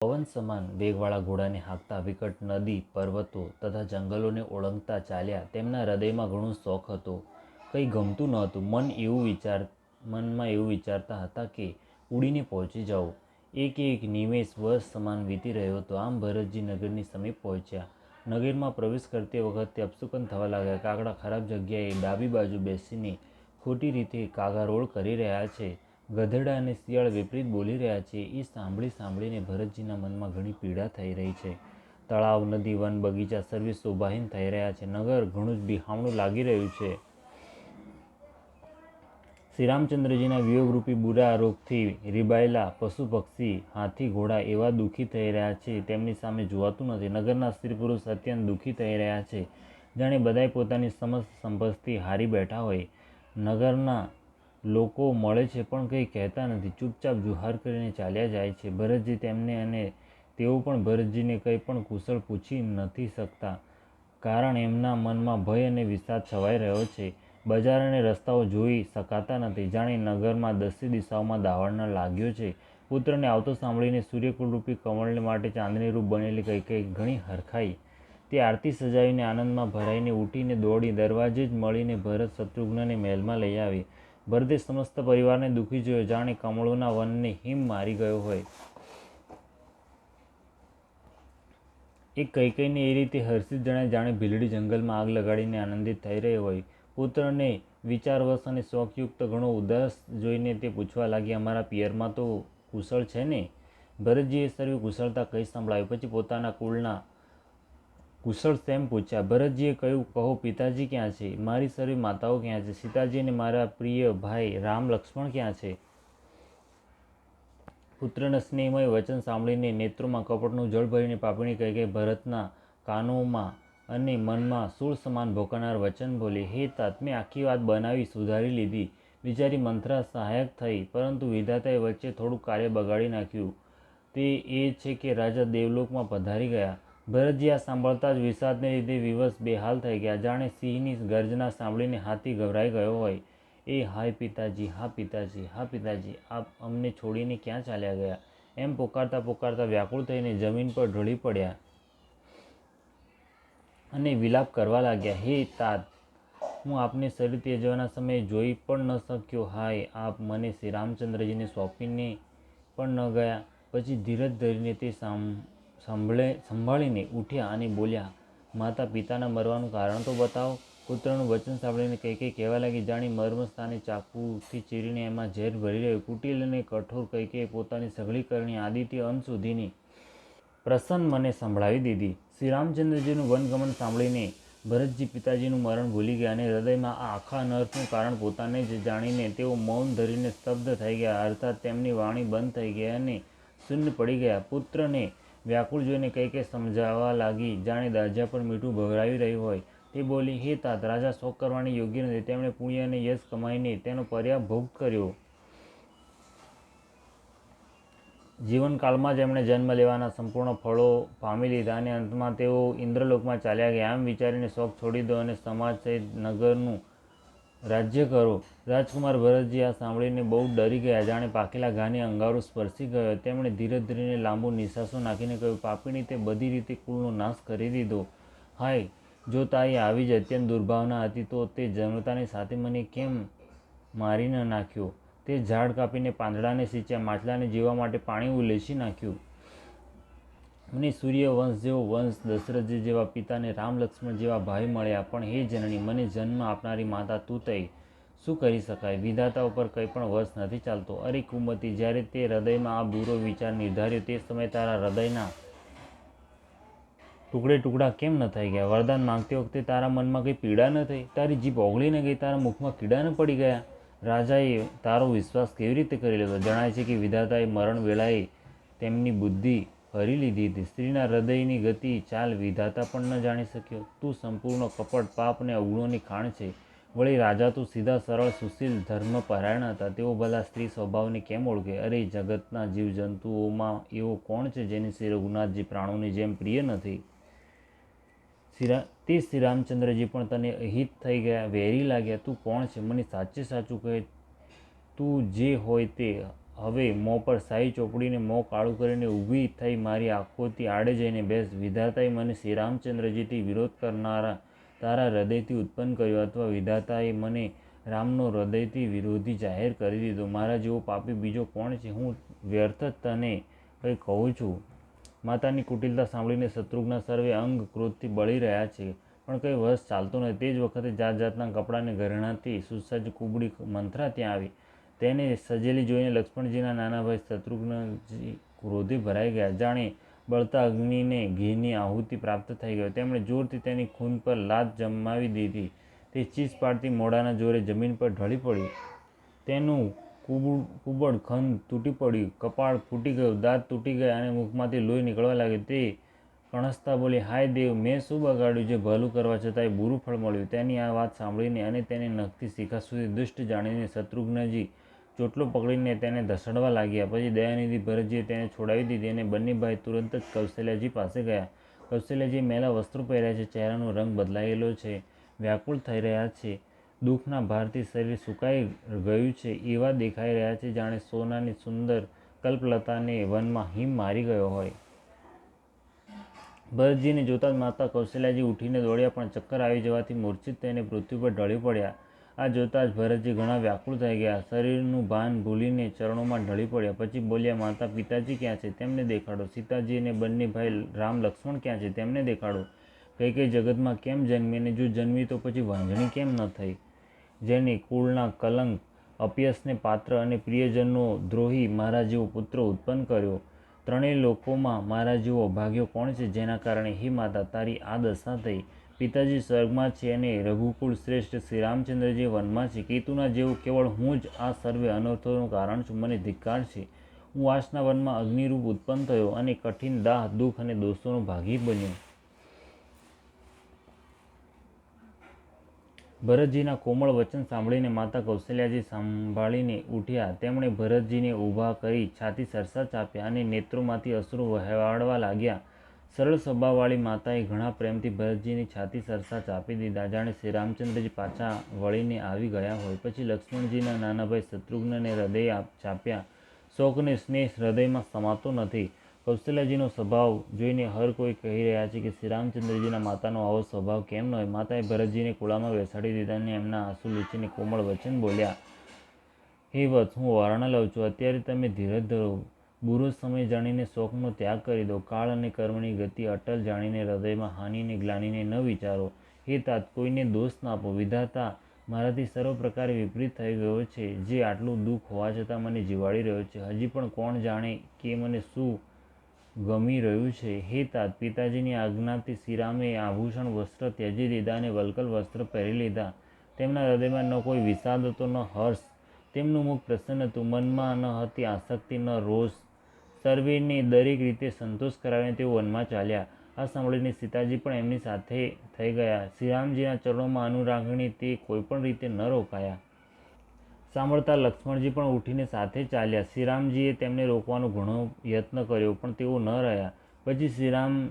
પવન સમાન વેગવાળા ઘોડાને હાંકતા વિકટ નદી, પર્વતો તથા જંગલોને ઓળંગતા ચાલ્યા. તેમના હૃદયમાં ઘણો શોખ હતો. કંઈ ગમતું નહોતું. મન એવું વિચાર, મનમાં એવું વિચારતા હતા કે ઉડીને પહોંચી જાઉં. એક એક નિમેષ વર્ષ સમાન વીતી રહ્યો હતો. આમ ભરતજી નગરની સમીપ પહોંચ્યા. નગરમાં પ્રવેશ કરતી વખતે અપસુકન થવા લાગ્યા. કાગડા ખરાબ જગ્યાએ ડાબી બાજુ બેસીને ખોટી રીતે કાગારોળ કરી રહ્યા છે. ગધેડા અને શિયાળ વિપરીત બોલી રહ્યા છે. એ સાંભળી સાંભળીને ભરતજીના મનમાં ઘણી પીડા થઈ રહી છે. તળાવ, નદી, વન બગીચા સર્વે શોભાહીન થઈ રહ્યા છે. નગર ઘણું જ બિહામણું લાગી રહ્યું છે. શ્રીરામચંદ્રજીના વિયોગરૂપી બુરા રોગથી રીબાયેલા પશુ પક્ષી હાથી ઘોડા એવા દુઃખી થઈ રહ્યા છે. તેમની સામે જોવાતું નથી. નગરના સ્ત્રી પુરુષ અત્યંત દુઃખી થઈ રહ્યા છે. જાણે બધાય પોતાની સમસ્ત સંપત્તિ હારી બેઠા હોય. નગરના લોકો મળે છે પણ કંઈ કહેતા નથી. ચૂપચાપ જુહાર કરીને ચાલ્યા જાય છે. ભરતજી તેમને અને તેઓ પણ ભરતજીને કંઈ પણ કુશળ પૂછી નથી શકતા. કારણ એમના મનમાં ભય અને વિષાદ છવાઈ રહ્યો છે. બજાર અને રસ્તાઓ જોઈ શકાતા નથી. જાણે નગરમાં દસે દિશાઓમાં દાવાનળ લાગ્યો છે. પુત્રને આવતો સાંભળીને સૂર્યકુળરૂપી કમળને માટે ચાંદની રૂપ બનેલી કંઈ કંઈ ઘણી હરખાઈ. તે આરતી સજાવીને આનંદમાં ભરાઈને ઉઠીને દોડી દરવાજે જ મળીને ભરત શત્રુઘ્નને મહેલમાં લઈ આવી. ભરતે સમસ્ત પરિવારને દુઃખી જોયો. જાણે કમળોના વનને હિમ મારી ગયો હોય. એક કૈકઈને એ રીતે હર્ષિત જણાય, જાણે ભીલડી જંગલમાં આગ લગાડીને આનંદિત થઈ રહી હોય. પુત્રને વિચારવશ અને શોખયુક્ત ઘણો ઉદાસ જોઈને તે પૂછવા લાગી અમારા પિયરમાં તો કુશળ છે ને? ભરતજીએ સર્વે કુશળતા કહી સંભળાવી? પછી પોતાના કુળના કુશળ તેમ પૂછ્યા, ભરતજીએ કહ્યું, કહો પિતાજી ક્યાં છે? મારી સર્વે માતાઓ ક્યાં છે? સીતાજી અને મારા પ્રિય ભાઈ રામ લક્ષ્મણ ક્યાં છે? પુત્રના સ્નેહમય વચન સાંભળીને નેત્રોમાં કપટનું જળ ભરીને પાપણી કહી કે, ભરતના કાનોમાં અને મનમાં સૂળ સમાન ભોકાનાર વચન બોલી. હે તાત, મેં આખી વાત બનાવી, સુધારી લીધી. બિચારી મંત્રા સહાયક થઈ, પરંતુ વિધાતાએ વચ્ચે થોડું કાર્ય બગાડી નાખ્યું. તે એ છે કે રાજા દેવલોકમાં પધારી ગયા. ભરતજી આ સાંભળતા જ વિષાદને લીધે વિવશ બેહાલ થઈ ગયા. જાણે સિંહની ગર્જના સાંભળીને હાથી ગભરાઈ ગયો હોય. એ, હાય પિતાજી, હા પિતાજી હા પિતાજી, આપ અમને છોડીને ક્યાં ચાલ્યા ગયા? એમ પોકારતા પોકારતા વ્યાકુળ થઈને જમીન પર ઢળી પડ્યા અને વિલાપ કરવા લાગ્યા. હે તાત, હું આપને શરીર તેજવાના સમયે જોઈ પણ ન શક્યો. હાય, આપ મને શ્રી રામચંદ્રજીને સોંપીને પણ ન ગયા. પછી ધીરજ ધરીને તે સામ સંભળે, સંભાળીને ઉઠ્યા અને બોલ્યા માતા પિતાના મરવાનું કારણ તો બતાવો. પુત્રનું વચન સાંભળીને કંઈ કંઈ કહેવા લાગી, જાણી મર્મસ્થાને ચાકુથી ચીરીને એમાં ઝેર ભરી રહ્યું. કુટિલ અને કઠોર કંઈ કંઈ પોતાની સઘળી કરણી આદિત્ય અંત સુધીની પ્રસન્ન મને સંભળાવી દીધી. શ્રી રામચંદ્રજીનું વનગમન સાંભળીને ભરતજી પિતાજીનું મરણ ભૂલી ગયા અને હૃદયમાં આ આખા અનર્થનું કારણ પોતાને જ જાણીને તેઓ મૌન ધરીને સ્તબ્ધ થઈ ગયા. અર્થાત તેમની વાણી બંધ થઈ ગઈ અને શૂન્ય પડી ગયા. પુત્રને વ્યાકુળ જોઈને કંઈ કંઈ સમજાવવા લાગી. જાણે દાજા પર મીઠું ભભરાવી રહ્યું હોય. તે બોલી, હે તાત, રાજા શોક કરવાની યોગ્ય નથી. તેમણે પુણ્ય અને યશ કમાઈને તેનો પર્યા ભોગ કર્યો. જીવનકાળમાં જ એમણે જન્મ લેવાના સંપૂર્ણ ફળો પામી લીધા અને અંતમાં તેઓ ઇન્દ્રલોકમાં ચાલ્યા ગયા. આમ વિચારીને શોખ છોડી દો અને સમાજ સહિત નગરનું રાજ્ય કરો. રાજકુમાર ભરતજી આ સાંભળીને બહુ ડરી ગયા. જાણે પાકેલા ઘાને અંગારો સ્પર્શી ગયો તેમણે ધીરે ધીરે લાંબો નિશાસો નાખીને કહ્યું પાપીણી તે બધી રીતે કુળનો નાશ કરી દીધો. હાય, જો તારી આવી જ અત્યંત દુર્ભાવના હતી, તો તે જનતાની સાથે મને કેમ મારી ન નાખ્યો? તે ઝાડ કાપીને પાંદડાને સિંચ્યા માછલાને જીવવા માટે પાણી ઉલેચી નાખ્યું. મને સૂર્યવંશ જેવો વંશ દશરથજી જેવા પિતાને રામ, લક્ષ્મણ જેવા ભાઈ મળ્યા, પણ હે જનની, મને જન્મ આપનારી માતા તું થઈ શું કરી શકાય? વિધાતા ઉપર કંઈ પણ વશ નથી ચાલતો. અરે કુમતી જ્યારે તે હૃદયમાં આ બુરો વિચાર નિર્ધાર્યો તે સમયે તારા હૃદયના ટુકડે ટુકડા કેમ ન થઈ ગયા? વરદાન માંગતી વખતે તારા મનમાં કંઈ પીડા ન થઈ? તારી જીભ ઓગળી ન ગઈ, તારા મુખમાં કીડા ન પડી ગયા? રાજાએ તારો વિશ્વાસ કેવી રીતે કરી લીધો? જણાય છે કે વિધાતાએ મરણ વેળાએ તેમની બુદ્ધિ હરી લીધી હતી. સ્ત્રીના હૃદયની ગતિ ચાલ વિધાતા પણ ન જાણી શક્યો. તું સંપૂર્ણ કપટ પાપ અને અવગુણોની ખાણ છે. વળી રાજા તો સીધા સરળ સુશીલ ધર્મપરાયણ હતા. તેઓ ભલા સ્ત્રી સ્વભાવને કેમ ઓળખે? અરે, જગતના જીવજંતુઓમાં એવો કોણ છે જેની શ્રી રઘુનાથજી પ્રાણોની જેમ પ્રિય નથી? શ્રીરા, તે શ્રી રામચંદ્રજી પણ તને અહિત થઈ ગયા, વેરી લાગ્યા. તું કોણ છે? મને સાચે સાચું કહે. તું જે હોય તે હવે મોં પર સાઈ ચોપડીને મોં કાળું કરીને ઊભી થઈ મારી આંખોથી આડે જઈને બેસ, વિધાતાએ મને શ્રી રામચંદ્રજીથી વિરોધ કરનારા તારા હૃદયથી ઉત્પન્ન કર્યો અથવા વિધાતાએ મને રામનો હૃદયથી વિરોધી જાહેર કરી દીધો. મારા જેવો પાપી બીજો કોણ છે? હું વ્યર્થ જ તને કંઈ કહું છું? માતાની કુટિલતા સાંભળીને શત્રુઘ્ન સર્વે અંગ ક્રોધથી બળી રહ્યા છે, પણ કંઈ વસ ચાલતો નથી. તે જ વખતે જાત જાતના કપડાને ઘરેણાથી સુસજ્જ કુબડી મંથરા ત્યાં આવી. તેને સજેલી જોઈને લક્ષ્મણજીના નાના ભાઈ શત્રુઘ્નજી ક્રોધે ભરાઈ ગયા. જાણે બળતા અગ્નિને ઘીની આહુતિ પ્રાપ્ત થઈ ગયો તેમણે જોરથી તેની ખૂન પર લાત જમાવી દીધી. તે ચીસ પાડતી મોઢાના જોરે જમીન પર ઢળી પડી. તેનું કુબડ કુબડ ખંદ તૂટી પડ્યું. કપાળ ફૂટી ગયું, દાંત તૂટી ગયા અને મુખમાંથી લોહી નીકળવા લાગ્યું તે કણસતા બોલી, હાય દેવ, મેં શું બગાડ્યું જે ભલું કરવા છતાંય બુરું ફળ મળ્યું? તેની આ વાત સાંભળીને અને તેને નખથી શિખા સુધી દુષ્ટ જાણીને શત્રુઘ્નજી ચોટલો પકડીને તેને ધસડવા લાગ્યા. પછી દયાનિધિ ભરતજીએ તેને છોડાવી દીધી અને બંને ભાઈ તુરંત જ કૌશલ્યાજી પાસે ગયા. કૌશલ્યાજી મેલા વસ્ત્રો પહેર્યા છે, ચહેરાનો રંગ બદલાયેલો છે, વ્યાકુળ થઈ રહ્યા છે, દુઃખના ભારથી શરીર સુકાઈ ગયું છે, એવા દેખાઈ રહ્યા છે જાણે સોનાની સુંદર કલ્પલતાને વનમાં હિમ મારી ગયો હોય. ભરતજીને જોતા જ માતા કૌશલ્યાજી ઉઠીને દોડ્યા, પણ ચક્કર આવી જવાથી મૂર્છિત થઈને પૃથ્વી પર ઢળી પડ્યા. આ જોતાં જ ભરતજી ઘણા વ્યાકુળ થઈ ગયા. શરીરનું ભાન ભૂલીને ચરણોમાં ઢળી પડ્યા. પછી બોલ્યા, માતા પિતાજી ક્યાં છે? તેમને દેખાડો. સીતાજી અને બંને ભાઈ, રામ, લક્ષ્મણ ક્યાં છે? તેમને દેખાડો. કઈ કઈ જગતમાં કેમ જન્મી અને જો જન્મી તો પછી વાંઝણી કેમ ન થઈ? જેને કુળના કલંક, અપયસને પાત્ર અને પ્રિયજનનો દ્રોહી મારા જેવો પુત્ર ઉત્પન્ન કર્યો. ત્રણેય લોકોમાં મારા જેવો ભાગ્યો કોણ છે? જેના કારણે હે માતા, તારી આ દશા થઈ. પિતાજી સ્વર્ગમાં છે અને રઘુકુળ શ્રેષ્ઠ શ્રી રામચંદ્રજી વનમાં છે. કેતુના જેવું કેવળ હું જ આ સર્વે અનર્થોનું કારણ છું. મને ધિક્કાર છે. હું વાસના વનમાં અગ્નિરૂપ ઉત્પન્ન થયો અને કઠિન દાહ, દુઃખ અને દોષોનો ભાગી બન્યો. ભરતજીના કોમળ વચન સાંભળીને માતા કૌશલ્યાજી સંભાળીને ઉઠ્યા. તેમણે ભરતજીને ઊભા કરી છાતી સરસા ચાપ્યા અને નેત્રોમાંથી અશ્રુ વહેવાડવા લાગ્યા. સરળ સ્વભાવવાળી માતાએ ઘણા પ્રેમથી ભરતજીની છાતી સરસા ચાપી દીધા. જાણે શ્રી રામચંદ્રજી પાછા વળીને આવી ગયા હોય. પછી લક્ષ્મણજીના નાના ભાઈ શત્રુઘ્નને હૃદય ચાપ્યા. શોકને સ્નેહ હૃદયમાં સમાતો નથી. કૌશલ્યાજીનો સ્વભાવ જોઈને હર કોઈ કહી રહ્યા છે કે શ્રી રામચંદ્રજીના માતાનો આવો સ્વભાવ કેમ ન હોય. માતાએ ભરતજીને કુળામાં બેસાડી દીધા અને એમના આંસુ લીચીને કોમળ વચન બોલ્યા. હે વત્સ, હું વારણા લઉં છું. અત્યારે તમે ધીરજ ધરો. બુરો સમય જાણીને શોખનો ત્યાગ કરી દો. કાળ અને કર્મની ગતિ અટલ જાણીને હૃદયમાં હાનિને ગ્લાનીને ન વિચારો. હે તાત, કોઈને દોષ ના આપો. વિધાતા મારાથી સર્વ પ્રકારે વિપરીત થઈ ગયો છે. જે આટલું દુઃખ હોવા છતાં મને જીવાડી રહ્યો છે. હજી પણ કોણ જાણે કે મને શું ગમી રહ્યું છે. હે તાત, પિતાજીની આજ્ઞાથી શ્રીરામે આભૂષણ વસ્ત્ર ત્યજી દીધા અને વલકલ વસ્ત્ર પહેરી લીધા. તેમના હૃદયમાં ન કોઈ વિષાદ હતો, ન હર્ષ. તેમનું મુખ પ્રસન્ન હતું. મનમાં ન હતી આસક્તિ, ન રોષ. સર્વેને દરેક રીતે સંતોષ કરાવીને તેઓ વનમાં ચાલ્યા. આ સાંભળીને સીતાજી પણ એમની સાથે થઈ ગયા. શ્રીરામજીના ચરણોમાં અનુરાગણી તે કોઈપણ રીતે ન રોકાયા. સાંભળતા લક્ષ્મણજી પણ ઉઠીને સાથે ચાલ્યા. શ્રીરામજીએ તેમને રોકવાનો ઘણો યત્ન કર્યો, પણ તેઓ ન રહ્યા. પછી શ્રીરામ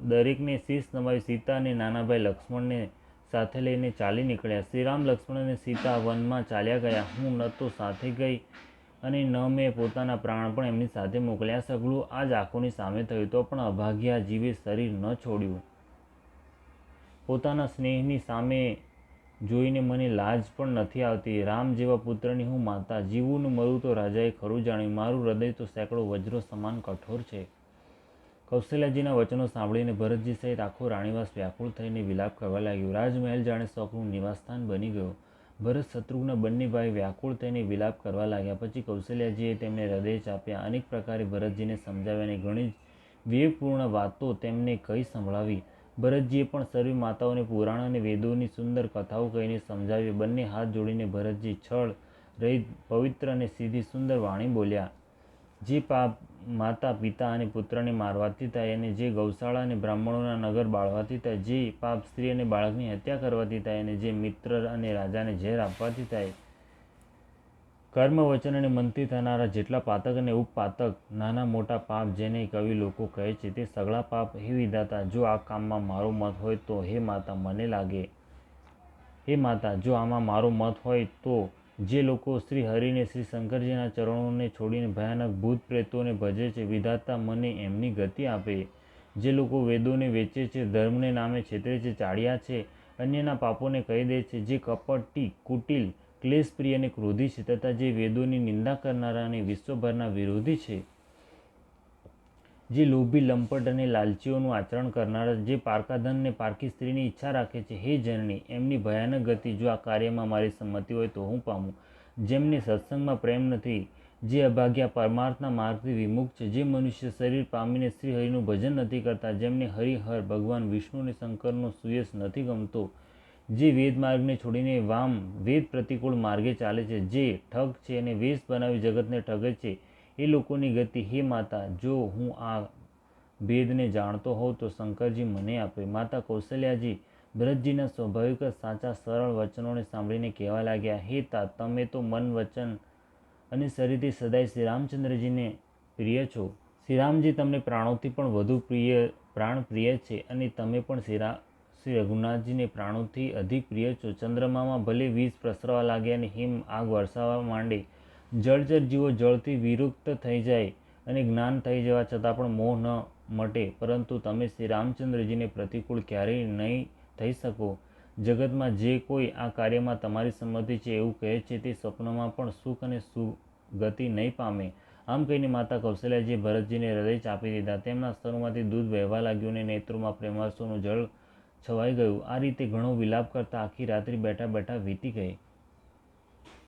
દરેકને શીશ નમાવી સીતા અને નાનાભાઈ લક્ષ્મણને સાથે લઈને ચાલી નીકળ્યા. શ્રીરામ, લક્ષ્મણ અને સીતા વનમાં ચાલ્યા ગયા. હું ન તો સાથે ગઈ અને ન મેં પોતાના પ્રાણ પણ એમની સાથે મોકલ્યા. સગળું આ જ આંખોની સામે થયું તો પણ અભાગ્યા જીવે શરીર ન છોડ્યું. પોતાના સ્નેહની સામે જોઈને મને લાજ પણ નથી આવતી. રામ જેવા પુત્રની હું માતા. જીવું ને મરું તો રાજાએ ખરું જાણ્યું. મારું હૃદય તો સેંકડો વજ્રો સમાન કઠોર છે. કૌશલ્યાજીના વચનો સાંભળીને ભરતજી સહિત આખો રાણીવાસ વ્યાકુળ થઈને વિલાપ કરવા લાગ્યો. રાજમહેલ જાણે શોખનું નિવાસસ્થાન બની ગયો. ભરત શત્રુઘ્ન બંને ભાઈ વ્યાકુળ થઈને વિલાપ કરવા લાગ્યા. પછી કૌશલ્યાજીએ તેમને હૃદય ચાપ્યા. અનેક પ્રકારે ભરતજીને સમજાવ્યા અને ઘણી વિવેકપૂર્ણ વાતો તેમને કહી સંભળાવી. ભરતજીએ પણ સર્વે માતાઓને પુરાણ અને વેદોની સુંદર કથાઓ કહીને સમજાવી બંને હાથ જોડીને ભરતજી છળ રહિત પવિત્ર અને સીધી સુંદર વાણી બોલ્યા. જે પાપ માતા પિતા અને પુત્રને મારવાથી થાય અને જે ગૌશાળા અને બ્રાહ્મણોના નગર બાળવાથી થાય, જે પાપ સ્ત્રી અને બાળકની હત્યા કરવાથી થાય અને જે મિત્ર અને રાજાને ઝેર આપવાથી થાય. કર્મ, વચન અને મનથી થનારા જેટલા પાતક અને ઉપપાતક નાના મોટા પાપ જેને કવિ લોકો કહે છે તે સગળા પાપ હે વિધાતા, જો આ કામમાં મારો મત હોય તો હે માતા, મને લાગે. હે માતા, જો આમાં મારો મત હોય તો જે લોકો શ્રી હરિને શ્રી શંકરજીના ચરણોને છોડીને ભયાનક ભૂત પ્રેતોને ભજે છે, વિધાતા મને એમની ગતિ આપે. જે લોકો વેદોને વેચે છે, ધર્મને નામે છેતરે છે, ચાળ્યા છે, અન્યના પાપોને કહી દે છે, જે કપટી, કુટિલ, ક્લેશપ્રિય અને ક્રોધી છે, તથા જે વેદોની નિંદા કરનારા અને વિશ્વભરના વિરોધી છે. જે લોભી, લંપટ અને લાલચીઓનું આચરણ કરનારા, જે પારકાધનને પારકી સ્ત્રીની ઈચ્છા રાખે છે, હે જનની, એમની ભયાનક ગતિ, જો આ કાર્યમાં મારી સંમતિ હોય તો હું પામું. જેમને સત્સંગમાં પ્રેમ નથી, જે અભાગ્યા પરમાર્થના માર્ગથી વિમુખ છે, જે મનુષ્ય શરીર પામીને શ્રી હરિનું ભજન નથી કરતા, જેમને હરિહર ભગવાન વિષ્ણુ અને શંકરનો સુયશ નથી ગમતો, જે વેદ માર્ગને છોડીને વામ, વેદ પ્રતિકૂળ માર્ગે ચાલે છે, જે ઠગ છે અને વેશ બનાવી જગતને ઠગે છે એ લોકોની ગતિ. હે માતા, જો હું આ ભેદને જાણતો હોઉં તો શંકરજી મને આપે. માતા કૌશલ્યાજી, ભરતજીના સ્વાભાવિક સાચા સરળ વચનોને સાંભળીને કહેવા લાગ્યા, હે તા, તમે તો મન, વચન અને શરીરથી સદાય શ્રી રામચંદ્રજીને પ્રિય છો. શ્રીરામજી તમને પ્રાણોથી પણ વધુ પ્રિય પ્રાણ પ્રિય છે અને તમે પણ શ્રી રા શ્રી રઘુનાથજીને પ્રાણોથી અધિક પ્રિય છો. ચંદ્રમામાં ભલે વીજ પ્રસરવા લાગે અને હિમ આગ વરસાવવા માંડે જળચર જીવો જળથી વિરુક્ત થઈ જાય અને જ્ઞાન થઈ જવા છતાં પણ મોહ ન મટે. પરંતુ તમે શ્રી રામચંદ્રજીને પ્રતિકૂળ ક્યારેય નહીં થઈ શકો. જગતમાં જે કોઈ આ કાર્યમાં તમારી સંમતિ છે એવું કહે છે તે સ્વપ્નમાં પણ સુખ અને સુગતિ નહીં પામે. આમ કહીને માતા કૌશલ્યાજીએ ભરતજીને હૃદય ચાપી દીધા. તેમના સ્તરોમાંથી દૂધ વહેવા લાગ્યું અને નેત્રોમાં પ્રેમાસોનું જળ છવાઈ ગયું. આ રીતે ઘણો વિલાપ કરતાં આખી રાત્રિ બેઠા બેઠા વીતી ગઈ.